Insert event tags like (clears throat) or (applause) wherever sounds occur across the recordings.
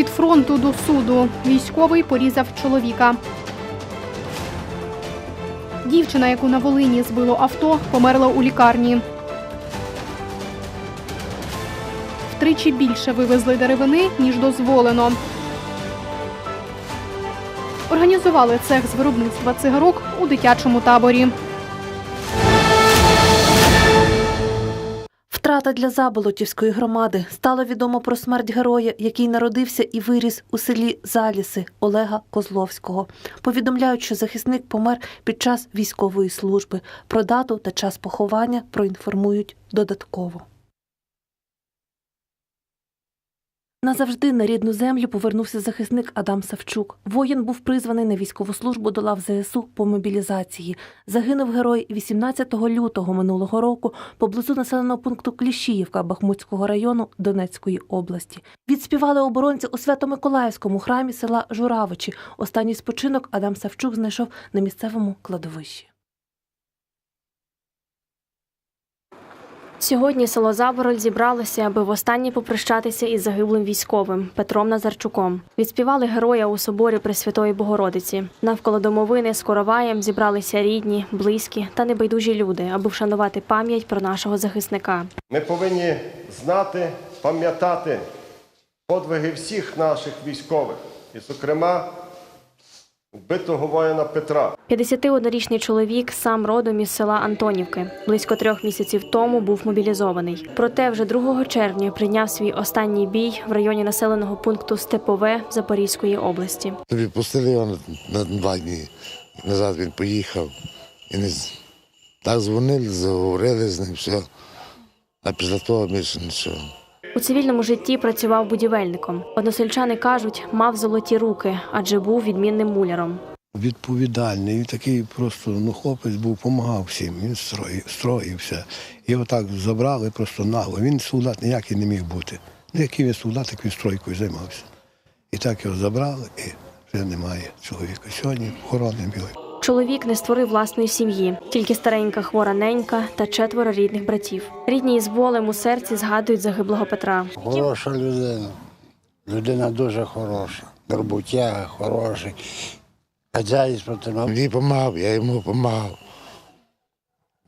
Від фронту до суду військовий порізав чоловіка. Дівчина, яку на Волині збило авто, померла у лікарні. Втричі більше вивезли деревини, ніж дозволено. Організували цех з виробництва цигарок у дитячому таборі. Втрата для Заболотівської громади стало відомо про смерть героя, який народився і виріс у селі Заліси Олега Козловського. Повідомляють, що захисник помер під час військової служби. Про дату та час поховання проінформують додатково. Назавжди на рідну землю повернувся захисник Адам Савчук. Воїн був призваний на військову службу до лав ЗСУ по мобілізації. Загинув герой 18 лютого минулого року поблизу населеного пункту Кліщіївка Бахмутського району Донецької області. Відспівали оборонці у Свято-Миколаївському храмі села Журавичі. Останній спочинок Адам Савчук знайшов на місцевому кладовищі. Сьогодні село Забороль зібралося, аби востаннє попрощатися із загиблим військовим Петром Назарчуком. Відспівали героя у соборі Пресвятої Богородиці. Навколо домовини з короваєм зібралися рідні, близькі та небайдужі люди, аби вшанувати пам'ять про нашого захисника. Ми повинні знати, пам'ятати подвиги всіх наших військових, і, зокрема, вбитого воїна Петра. 51-річний чоловік сам родом із села Антонівки. Близько трьох місяців тому був мобілізований. Проте вже 2 червня прийняв свій останній бій в районі населеного пункту Степове Запорізької області. Відпустили його на, на два дні. Назад він поїхав. І не... Так дзвонили, заговорили з ним, все. А після того більше нічого. У цивільному житті працював будівельником. Односельчани кажуть, мав золоті руки, адже був відмінним муляром. відповідальний, він такий просто ну, хлопець був, допомагав всім, він строїв, строївся. Його так забрали просто нагло. Він солдат ніякий не міг бути. Ну, який він солдат, так він стройкою займався. І так його забрали, і вже немає чоловіка. Сьогодні хоронимо його. Чоловік не створив власної сім'ї, тільки старенька хвора ненька та четверо рідних братів. Рідні із болем у серці згадують загиблого Петра. Хороша людина. Людина дуже хороша. Роботяга, хороший. Хазяйство тримав. Він допомагав, я йому допомагав.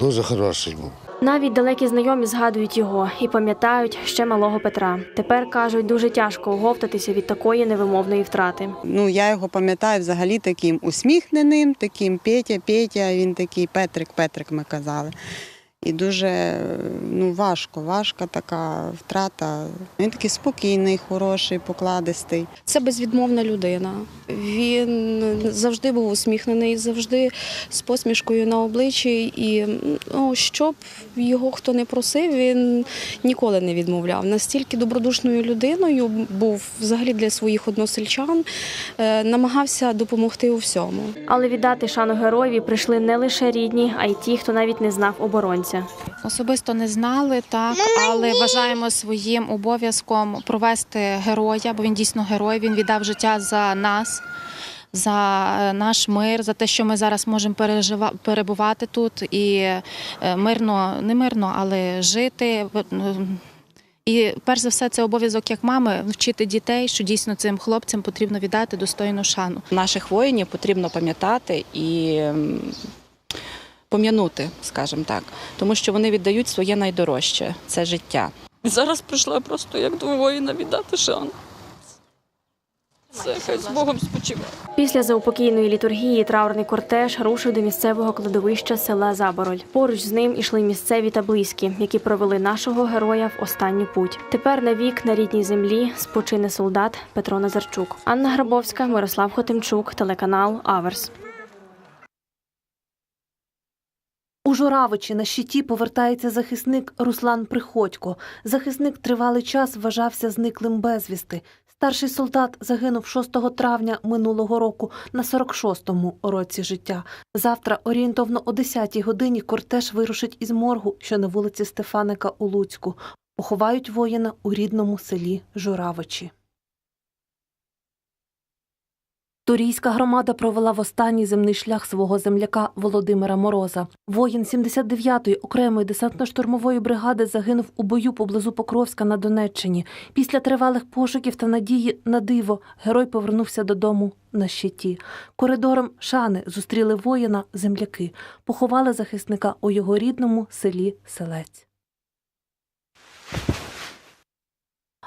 Дуже хороший був. Навіть далекі знайомі згадують його і пам'ятають ще малого Петра. Тепер кажуть, дуже тяжко оговтатися від такої невимовної втрати. Ну, я його пам'ятаю взагалі таким усміхненим, таким Петя, Петя, він такий Петрик, Петрик ми казали. І дуже ну, важко, важка така втрата. Він такий спокійний, хороший, покладистий. Це безвідмовна людина. Він завжди був усміхнений, завжди з посмішкою на обличчі. І ну, щоб його хто не просив, він ніколи не відмовляв. Настільки добродушною людиною був взагалі для своїх односельчан, е, намагався допомогти у всьому. Але віддати шану героєві прийшли не лише рідні, а й ті, хто навіть не знав оборонця. Особисто не знали, так, але вважаємо своїм обов'язком провести героя, бо він дійсно герой. Він віддав життя за нас, за е, наш мир, за те, що ми зараз можемо пережива- перебувати тут і е, мирно, не мирно, але жити. Ну, І перш за все, це обов'язок як мами вчити дітей, що дійсно цим хлопцям потрібно віддати достойну шану. Наших воїнів потрібно пам'ятати і пом'янути, скажімо так, тому що вони віддають своє найдорожче це життя. Зараз прийшла просто як до воїна віддати шану. Це хай з Богом спочиває. Після заупокійної літургії траурний кортеж рушив до місцевого кладовища села Забороль. Поруч з ним ішли місцеві та близькі, які провели нашого героя в останню путь. Тепер навік на рідній землі спочине солдат Петро Назарчук. Анна Грабовська, Мирослав Хотимчук, телеканал Аверс. У Журавичі на щиті повертається захисник Руслан Приходько. Захисник тривалий час вважався зниклим безвісти. Старший солдат загинув 6 травня минулого року на 46-му році життя. Завтра орієнтовно о 10-й годині кортеж вирушить із моргу, що на вулиці Стефаника у Луцьку. Поховають воїна у рідному селі Журавичі. Турійська громада провела в останній земний шлях свого земляка Володимира Мороза. Воїн 79-ї окремої десантно-штурмової бригади загинув у бою поблизу Покровська на Донеччині. Після тривалих пошуків та надії на диво герой повернувся додому на щиті. Коридором шани зустріли воїна земляки, поховали захисника у його рідному селі Селець.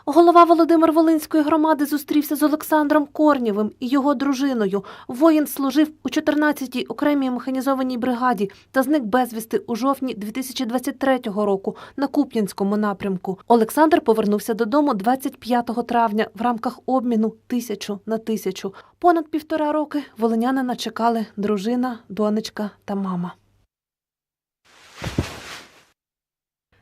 Голова Володимир Волинської громади зустрівся з Олександром Корнєвим і його дружиною. Воїн служив у 14-й окремій механізованій бригаді та зник безвісти у жовтні 2023 року на Куп'янському напрямку. Олександр повернувся додому 25 травня в рамках обміну тисячу на тисячу. Понад півтора роки волинянина чекали дружина, донечка та мама.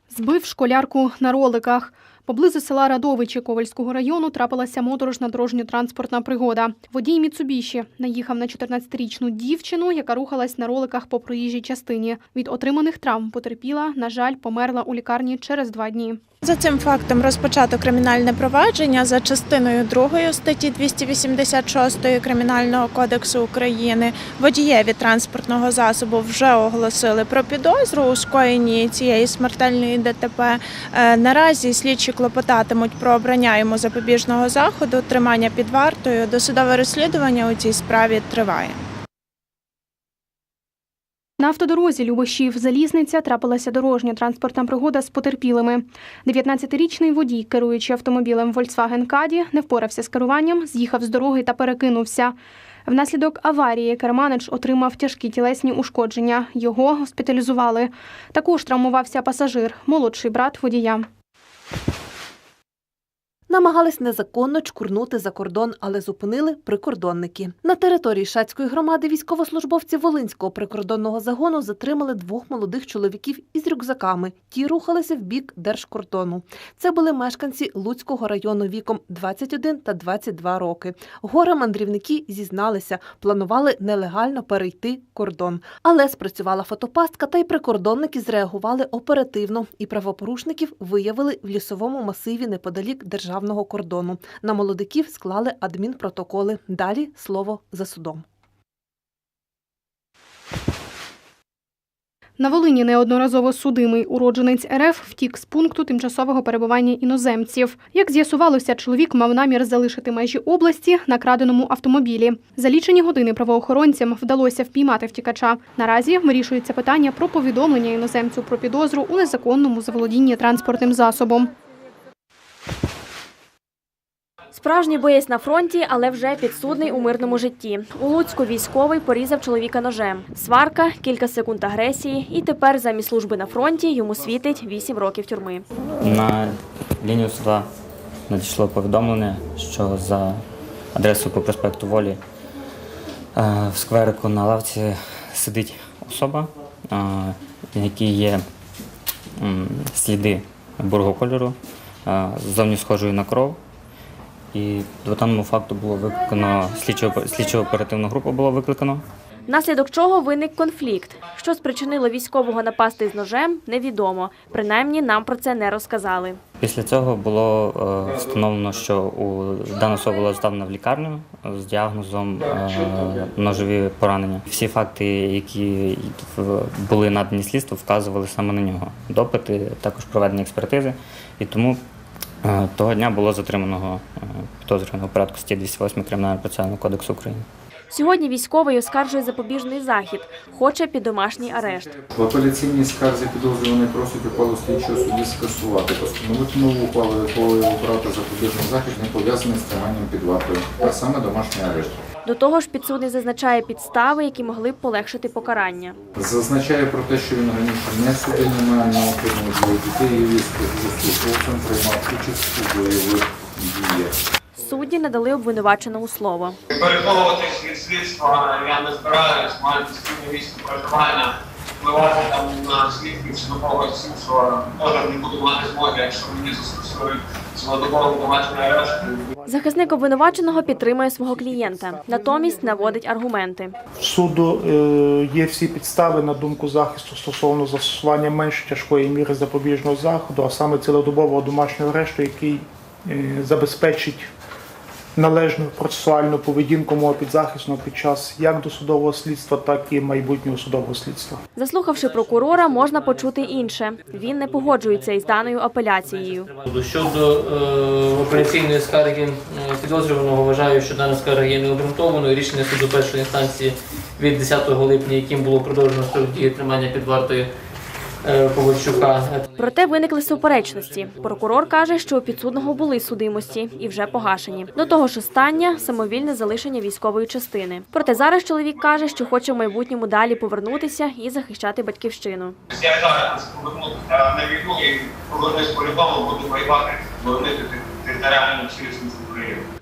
Збив школярку на роликах. Поблизу села Радовичі Ковальського району трапилася моторошна дорожньо-транспортна пригода. Водій Міцубіші наїхав на 14-річну дівчину, яка рухалась на роликах по проїжджій частині. Від отриманих травм потерпіла, на жаль, померла у лікарні через два дні. За цим фактом розпочато кримінальне провадження за частиною 2 статті 286 Кримінального кодексу України. Водієві транспортного засобу вже оголосили про підозру у скоєнні цієї смертельної ДТП. Е, Наразі слідчі клопотатимуть про обрання йому запобіжного заходу, тримання під вартою. Досудове розслідування у цій справі триває. На автодорозі Любощів Залізниця трапилася дорожня транспортна пригода з потерпілими. 19-річний водій, керуючи автомобілем Volkswagen Caddy, не впорався з керуванням, з'їхав з дороги та перекинувся. Внаслідок аварії керманич отримав тяжкі тілесні ушкодження. Його госпіталізували. Також травмувався пасажир, молодший брат водія. Намагались незаконно чкурнути за кордон, але зупинили прикордонники. На території Шацької громади військовослужбовці Волинського прикордонного загону затримали двох молодих чоловіків із рюкзаками. Ті рухалися в бік держкордону. Це були мешканці Луцького району віком 21 та 22 роки. Горе мандрівники зізналися, планували нелегально перейти кордон. Але спрацювала фотопастка, та й прикордонники зреагували оперативно, і правопорушників виявили в лісовому масиві неподалік державного кордону. На молодиків склали адмінпротоколи. Далі слово за судом. На Волині неодноразово судимий уродженець РФ втік з пункту тимчасового перебування іноземців. Як з'ясувалося, чоловік мав намір залишити межі області на краденому автомобілі. За лічені години правоохоронцям вдалося впіймати втікача. Наразі вирішується питання про повідомлення іноземцю про підозру у незаконному заволодінні транспортним засобом. Справжній боєць на фронті, але вже підсудний у мирному житті. У Луцьку військовий порізав чоловіка ножем. Сварка, кілька секунд агресії, і тепер замість служби на фронті йому світить 8 років тюрми. На лінію суда надійшло повідомлення, що за адресою по проспекту Волі е, в скверику на лавці сидить особа, е, на якій є сліди бурого кольору, е, ззовні схожої на кров. І до даному факту було викликано слідчо- слідчо-оперативну групу було викликано. Внаслідок чого виник конфлікт. Що спричинило військового напасти з ножем, невідомо. Принаймні нам про це не розказали. Після цього було е, встановлено, що у дана особа була доставлена в лікарню з діагнозом е, ножові поранення. Всі факти, які були надані слідству, вказували саме на нього. Допити, також проведені експертизи. І тому того дня було затриманого е, підозрюваного порядку статті 208 Кримінального процесуального кодексу України. Сьогодні військовий оскаржує запобіжний захід, хоче під домашній арешт. В апеляційній скарзі підозрюваний просить ухвалу слідчого судді скасувати, постановити нову ухвалу, якою обрати запобіжний захід не пов'язаний з триманням під вартою, а саме домашній арешт. До того ж, підсудний зазначає підстави, які могли б полегшити покарання. Зазначає про те, що він раніше не судив, не має не двоє дітей і військовослужбовцем приймав участь у бойових діях. Судді надали обвинуваченому слово. Переховуватись від слідства я не збираюсь, маю постійне місце проживання, впливати там на слідків чи на когось іншого, теж не буду мати змоги, якщо мені застосують цілодобовий домашній арешт. Захисник обвинуваченого підтримує свого клієнта, натомість наводить аргументи. Суду е, є всі підстави на думку захисту стосовно застосування менш тяжкої міри запобіжного заходу, а саме цілодобового домашнього арешту, який е, забезпечить належну процесуальну поведінку мого підзахисного під час як досудового слідства, так і майбутнього судового слідства. Заслухавши прокурора, можна почути інше. Він не погоджується із даною апеляцією. Щодо е, апеляційної скарги е, підозрюваного, вважаю, що дана скарга є необґрунтованою. Рішення суду першої інстанції від 10 липня, яким було продовжено строк дії тримання під вартою Ковальчука. Проте виникли суперечності. Прокурор каже, що у підсудного були судимості і вже погашені. До того ж, остання самовільне залишення військової частини. Проте зараз чоловік каже, що хоче в майбутньому далі повернутися і захищати батьківщину. Я зараз повернутися на війну і повернусь по-любому, буду воювати, боронити територіальну цілісність.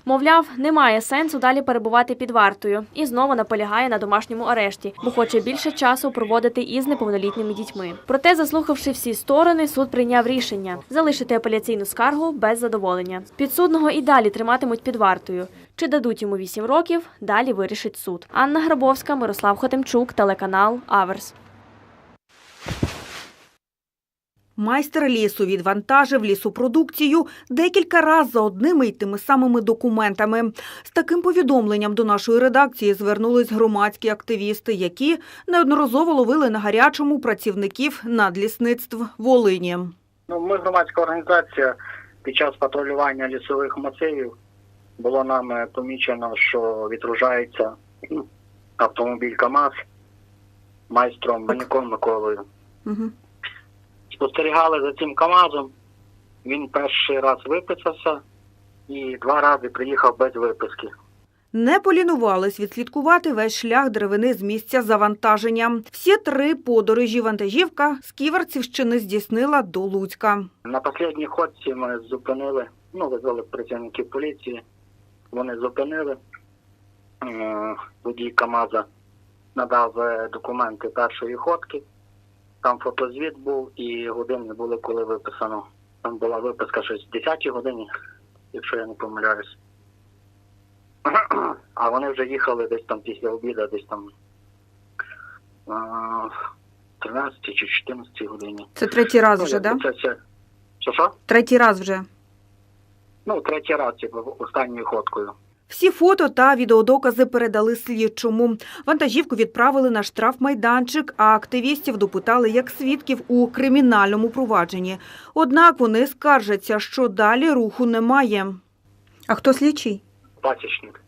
Мовляв, немає сенсу далі перебувати під вартою і знову наполягає на домашньому арешті, бо хоче більше часу проводити із неповнолітніми дітьми. Проте, заслухавши всі сторони, суд прийняв рішення залишити апеляційну скаргу без задоволення. Підсудного і далі триматимуть під вартою. Чи дадуть йому 8 років, далі вирішить суд. Анна Грабовська, Мирослав Хотимчук, телеканал Аверс. Майстер лісу відвантажив лісопродукцію декілька разів за одними й тими самими документами. З таким повідомленням до нашої редакції звернулись громадські активісти, які неодноразово ловили на гарячому працівників надлісництв Волині. Ну, ми громадська організація під час патрулювання лісових масивів було нами помічено, що відружається ну, автомобіль КАМАЗ майстром Банюком Миколою. Угу. Спостерігали за цим КАМАЗом. Він перший раз виписався і два рази приїхав без виписки. Не полінувались відслідкувати весь шлях деревини з місця завантаження. Всі три подорожі вантажівка з Ківерцівщини здійснила до Луцька. На останній ходці ми зупинили, ну, визвали працівників поліції. Вони зупинили. Е, Водій КАМАЗа надав е, документи першої ходки. Там фотозвіт був і години були, коли виписано. Там була виписка щось в 10 годині, якщо я не помиляюсь. (clears throat) А вони вже їхали десь там після обіду, десь там е, 13 чи 14 годині. Це третій раз Ну, вже, якби да? Це, це, що, що? Третій раз вже. Ну, третій раз, типу, останньою ходкою. Всі фото та відеодокази передали слідчому. Вантажівку відправили на штрафмайданчик, а активістів допитали як свідків у кримінальному провадженні. Однак вони скаржаться, що далі руху немає. А хто слідчий? Пасічник.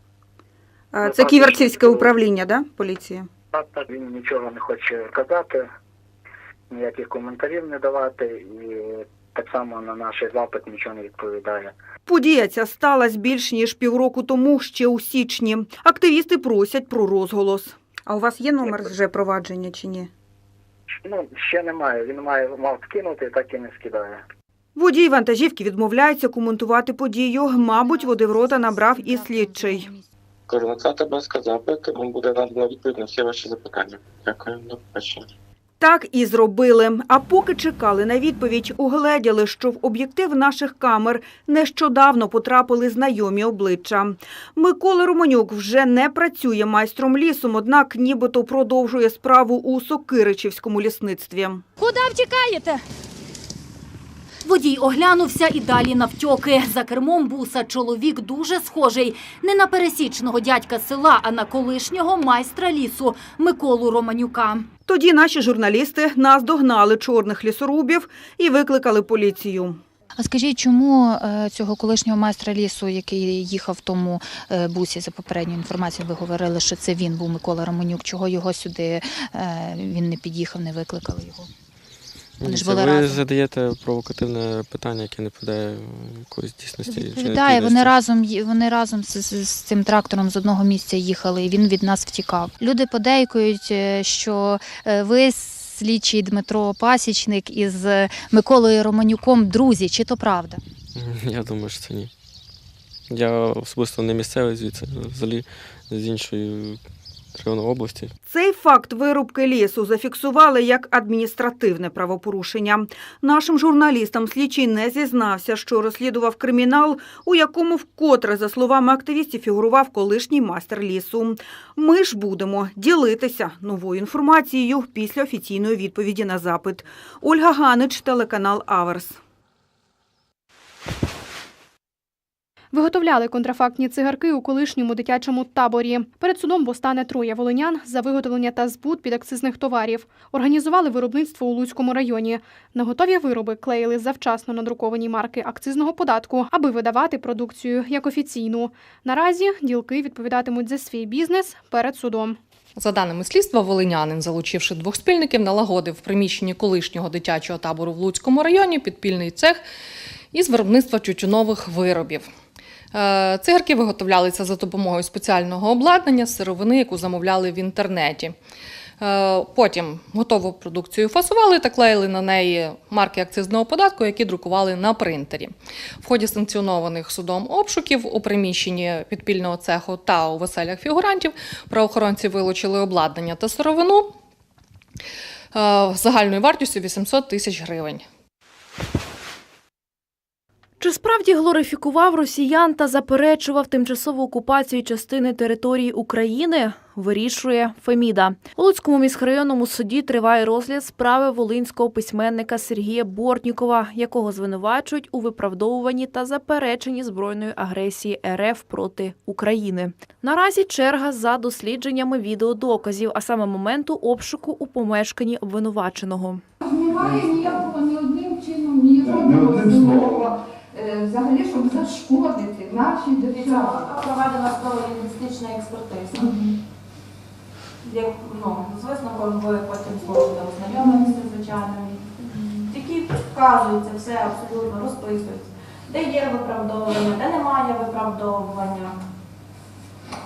Це Ківерцівське управління, да? поліції? Так, так, він нічого не хоче казати, ніяких коментарів не давати, і так само на наш запит нічого не відповідає. Подія ця сталася більш ніж півроку тому, ще у січні. Активісти просять про розголос. А у вас є номер вже провадження чи ні? Ну, ще немає. Він має мав скинути, так і не скидає. Водій вантажівки відмовляється коментувати подію. Мабуть, води в рота набрав і слідчий. Надсилати без запит, вам буде надано відповідь на всі ваші запитання. Дякую, до побачення. Так і зробили. А поки чекали на відповідь, угледіли, що в об'єктив наших камер нещодавно потрапили знайомі обличчя. Микола Романюк вже не працює майстром лісом, однак нібито продовжує справу у Сокиричівському лісництві. Куди втікаєте? Водій оглянувся і далі навтьоки. За кермом буса чоловік дуже схожий не на пересічного дядька села, а на колишнього майстра лісу Миколу Романюка. Тоді наші журналісти наздогнали чорних лісорубів і викликали поліцію. А скажіть, чому е, цього колишнього майстра лісу, який їхав в тому е, бусі, за попередньою інформацією, ви говорили, що це він був Микола Романюк. Чого його сюди е, він не під'їхав, не викликали його? Вони ж були ви разом. задаєте провокативне питання, яке не відповідає якоїсь дійсності. чи Відповідає, вони разом ї- вони разом з, з, з цим трактором з одного місця їхали, і він від нас втікав. Люди подейкують, е, що е, ви слідчий Дмитро Пасічник із Миколою Романюком друзі, чи то правда? Я думаю, що це ні. Я особисто не місцевий звідси, взагалі з іншої району області. Цей факт вирубки лісу зафіксували як адміністративне правопорушення. Нашим журналістам слідчий не зізнався, що розслідував кримінал, у якому вкотре, за словами активістів, фігурував колишній майстер лісу. Ми ж будемо ділитися новою інформацією після офіційної відповіді на запит. Ольга Ганич, телеканал Аверс. Виготовляли контрафактні цигарки у колишньому дитячому таборі. Перед судом постане троє волинян за виготовлення та збут підакцизних товарів. Організували виробництво у Луцькому районі. На готові вироби клеїли завчасно надруковані марки акцизного податку, аби видавати продукцію як офіційну. Наразі ділки відповідатимуть за свій бізнес перед судом. За даними слідства, волинянин, залучивши двох спільників, налагодив в приміщенні колишнього дитячого табору в Луцькому районі підпільний цех із виробництва тютюнових виробів. Е, Цигарки виготовлялися за допомогою спеціального обладнання сировини, яку замовляли в інтернеті. Е, Потім готову продукцію фасували та клеїли на неї марки акцизного податку, які друкували на принтері. В ході санкціонованих судом обшуків у приміщенні підпільного цеху та у веселях фігурантів правоохоронці вилучили обладнання та сировину е, загальною вартістю 800 тисяч гривень. Чи справді глорифікував росіян та заперечував тимчасову окупацію частини території України? Вирішує Феміда. У Луцькому міськрайонному суді триває розгляд справи волинського письменника Сергія Бортнікова, якого звинувачують у виправдовуванні та запереченні збройної агресії РФ проти України. Наразі черга за дослідженнями відеодоказів, а саме моменту обшуку у помешканні обвинуваченого. Немає ніякого ні одним чином, ні жодного слова, е, взагалі, щоб зашкодити нашій державі. Проведена справа-лінгвістична експертиза. Як, ну, з висновком ви потім зможете ознайомитися, звичайно. Які вказуються, все абсолютно розписується. Де є виправдовування, де немає виправдовування.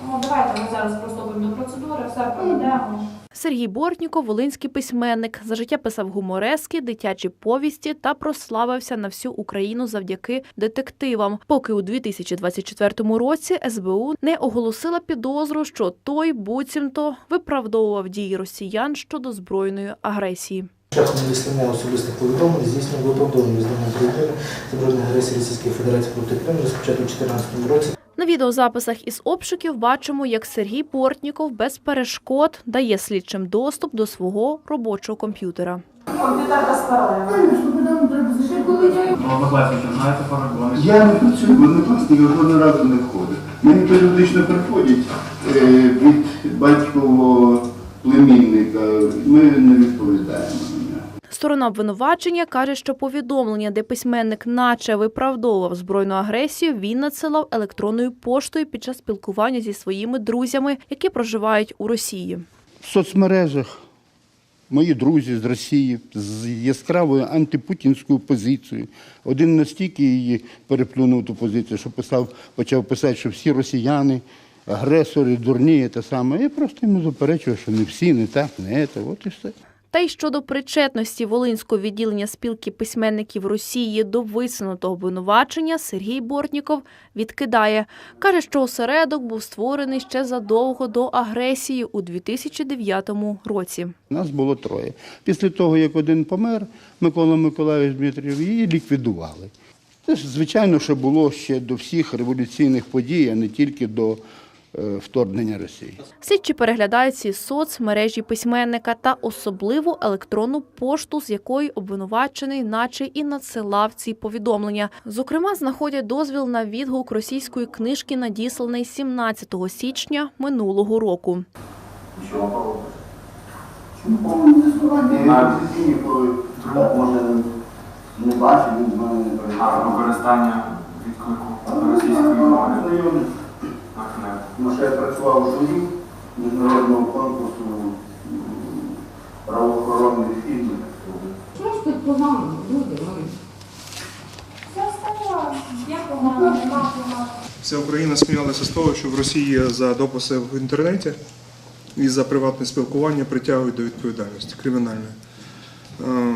Ну, давайте ми зараз приступимо до процедури, все проведемо. Сергій Бортніков – волинський письменник. За життя писав гуморески, дитячі повісті та прославився на всю Україну завдяки детективам. Поки у 2024 році СБУ не оголосила підозру, що той буцімто виправдовував дії росіян щодо збройної агресії. Шляхом надіслання особистих повідомлень здійснює виправдовування визнання України збройної агресії Російської Федерації проти Криму розпочато у 2014 році. На відеозаписах із обшуків бачимо, як Сергій Бортніков без перешкод дає слідчим доступ до свого робочого комп'ютера. Комп'ютер парагони? Я не працюю в однокласники, жодного разу не входив. Мені періодично приходять е, від батькового племінника. Ми не відповідаємо. Сторона обвинувачення каже, що повідомлення, де письменник наче виправдовував збройну агресію, він надсилав електронною поштою під час спілкування зі своїми друзями, які проживають у Росії. В соцмережах мої друзі з Росії з яскравою антипутінською позицією. Один настільки її переплюнув ту позицію, що писав, почав писати, що всі росіяни, агресори, дурні, те саме. Я просто йому заперечував, що не всі, не так, не це. От і все. Та й щодо причетності Волинського відділення спілки письменників Росії до висунутого обвинувачення Сергій Бортніков відкидає. Каже, що осередок був створений ще задовго до агресії у 2009 році. Нас було троє. Після того, як один помер, Микола Миколаївич Дмитрів, її ліквідували. Це ж, звичайно, що було ще до всіх революційних подій, а не тільки до вторгнення Росії. Слідчі переглядають ці соцмережі письменника та особливу електронну пошту, з якої обвинувачений, наче і надсилав ці повідомлення. Зокрема, знаходять дозвіл на відгук російської книжки, надісланий 17 січня минулого року. Може не бачив, він з мене не А використання відклику російської мови на книгу. Тому що я працював у журі міжнародного конкурсу правоохоронних фільмів. Ж тут погано, люди мої? Все стало. Як погано, нема погано. Вся Україна сміялася з того, що в Росії за дописи в інтернеті і за приватне спілкування притягують до відповідальності кримінальної. Е,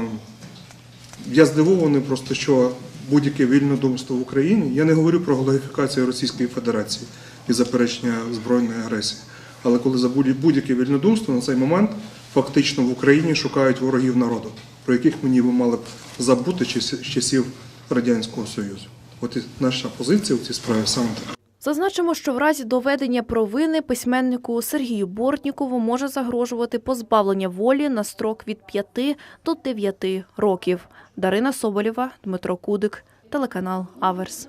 Я здивований просто, що будь-яке вільнодумство в Україні, я не говорю про глорифікацію Російської Федерації і заперечення збройної агресії. Але коли за будь- будь-яке вільнодумство на цей момент фактично в Україні шукають ворогів народу, про яких мені ви мали б забути з часів Радянського Союзу. От і наша позиція в цій справі саме така. Зазначимо, що в разі доведення провини письменнику Сергію Бортнікову може загрожувати позбавлення волі на строк від 5 до 9 років. Дарина Соболєва, Дмитро Кудик, телеканал Аверс.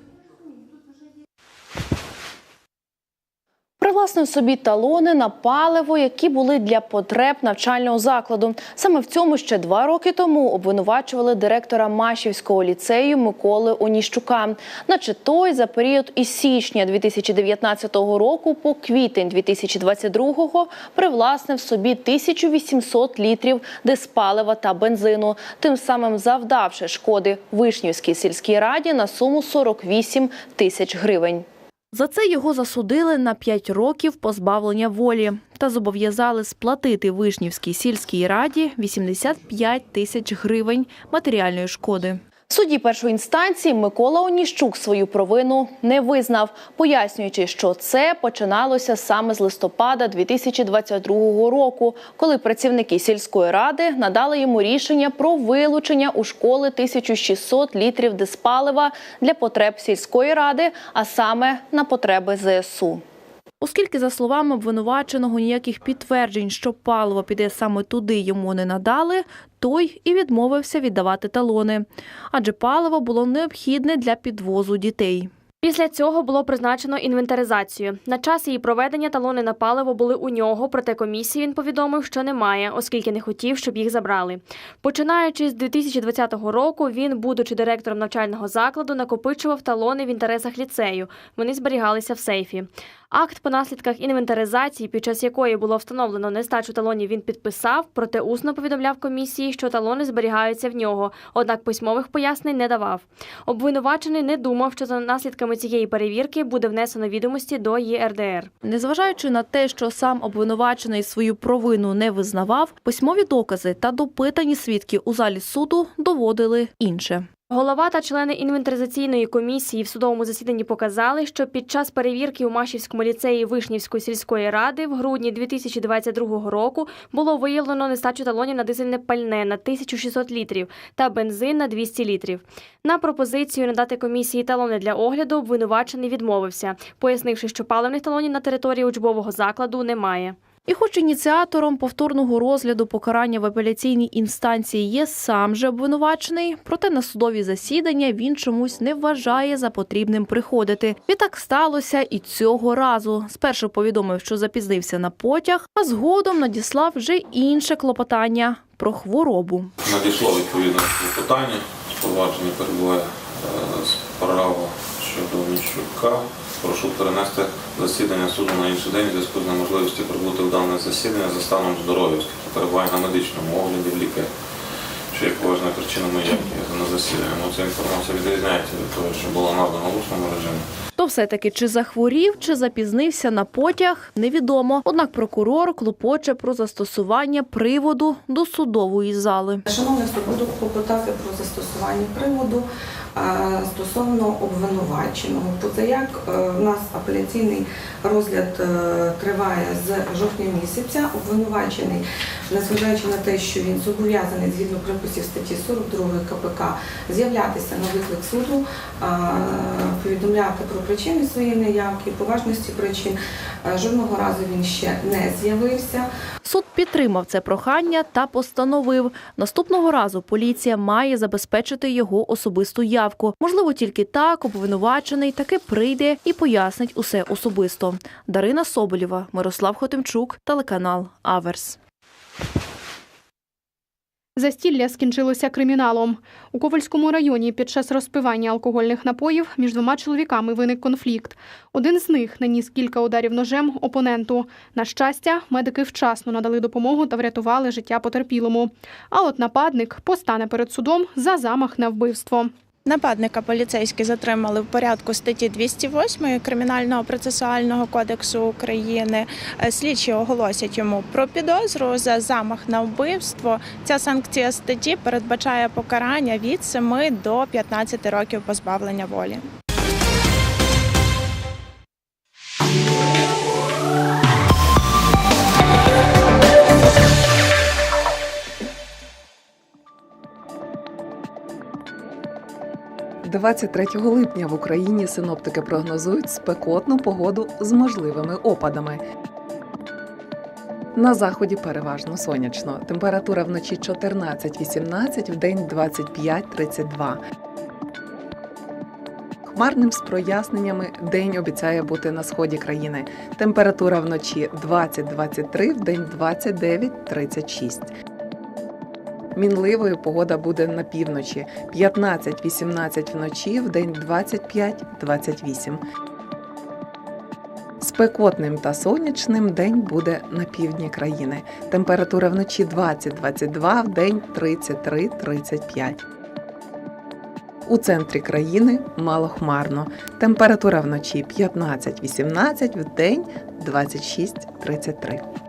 Привласнив собі талони на паливо, які були для потреб навчального закладу. Саме в цьому ще два роки тому обвинувачували директора Машівського ліцею Миколи Оніщука. Наче той за період із січня 2019 року по квітень 2022 привласнив собі 1800 літрів диспалива та бензину, тим самим завдавши шкоди Вишнівській сільській раді на суму 48 тисяч гривень. За це його засудили на 5 років позбавлення волі та зобов'язали сплатити Вишнівській сільській раді 85 тисяч гривень матеріальної шкоди. Судді першої інстанції Микола Оніщук свою провину не визнав, пояснюючи, що це починалося саме з листопада 2022 року, коли працівники сільської ради надали йому рішення про вилучення у школи 1600 літрів диспалива для потреб сільської ради, а саме на потреби ЗСУ. Оскільки, за словами обвинуваченого, ніяких підтверджень, що паливо піде саме туди, йому не надали, той і відмовився віддавати талони, адже паливо було необхідне для підвозу дітей. Після цього було призначено інвентаризацію. На час її проведення талони на паливо були у нього, проте комісії він повідомив, що немає, оскільки не хотів, щоб їх забрали. Починаючи з 2020 року, він, будучи директором навчального закладу, накопичував талони в інтересах ліцею. Вони зберігалися в сейфі. Акт по наслідках інвентаризації, під час якої було встановлено нестачу талонів, він підписав, проте усно повідомляв комісії, що талони зберігаються в нього, однак письмових пояснень не давав. Обвинувачений не думав, що за наслідками цієї перевірки буде внесено відомості до ЄРДР. Незважаючи на те, що сам обвинувачений свою провину не визнавав, письмові докази та допитані свідки у залі суду доводили інше. Голова та члени інвентаризаційної комісії в судовому засіданні показали, що під час перевірки у Машівському ліцеї Вишнівської сільської ради в грудні 2022 року було виявлено нестачу талонів на дизельне пальне на 1600 літрів та бензин на 200 літрів. На пропозицію надати комісії талони для огляду обвинувачений відмовився, пояснивши, що паливних талонів на території учбового закладу немає. І хоч ініціатором повторного розгляду покарання в апеляційній інстанції є сам же обвинувачений, проте на судові засідання він чомусь не вважає за потрібним приходити. І так сталося і цього разу. Спершу повідомив, що запізнився на потяг, а згодом надіслав вже інше клопотання про хворобу. Надійшло відповідне питання, впровадження перебуває е, справа щодо Міщука. Прошу перенести засідання суду на інший день в зв'язку з неможливістю прибути в дане засідання за станом здоров'я, оскільки перебуває на медичному огляді в лікаря, що є поважною причиною моєї на засідання. Ну, ця інформація відрізняється від того, що була надана в усному режимі. То все-таки чи захворів, чи запізнився на потяг, невідомо. Однак прокурор клопоче про застосування приводу до судової зали. Шановний суд, буду клопотати про застосування приводу стосовно обвинуваченого. Позаяк е, в нас апеляційний розгляд е, триває з жовтня місяця. Обвинувачений, незважаючи на те, що він зобов'язаний згідно приписів статті 42 КПК з'являтися на виклик суду, е, повідомляти про причини своєї неявки, поважності причин. Е, Жодного разу він ще не з'явився. Суд підтримав це прохання та постановив, наступного разу поліція має забезпечити його особисту явку. Можливо, тільки так обвинувачений таки прийде і пояснить усе особисто. Дарина Соболєва, Мирослав Хотимчук, телеканал Аверс. Застілля скінчилося криміналом. У Ковальському районі під час розпивання алкогольних напоїв між двома чоловіками виник конфлікт. Один з них наніс кілька ударів ножем опоненту. На щастя, медики вчасно надали допомогу та врятували життя потерпілому. А от нападник постане перед судом за замах на вбивство. Нападника поліцейські затримали в порядку статті 208 Кримінального процесуального кодексу України. Е, Слідчі оголосять йому про підозру за замах на вбивство. Ця санкція статті передбачає покарання від 7 до 15 років позбавлення волі. – 23 липня в Україні синоптики прогнозують спекотну погоду з можливими опадами. На заході переважно сонячно. Температура вночі 14-18, вдень 25-32. Хмарним з проясненнями день обіцяє бути на сході країни. Температура вночі 20-23, вдень 29-36. Мінливою погода буде на півночі 15-18 вночі, вдень 25-28. Спекотним та сонячним день буде на півдні країни. Температура вночі 20-22, вдень 33-35. У центрі країни малохмарно. Температура вночі 15-18, вдень 26-33.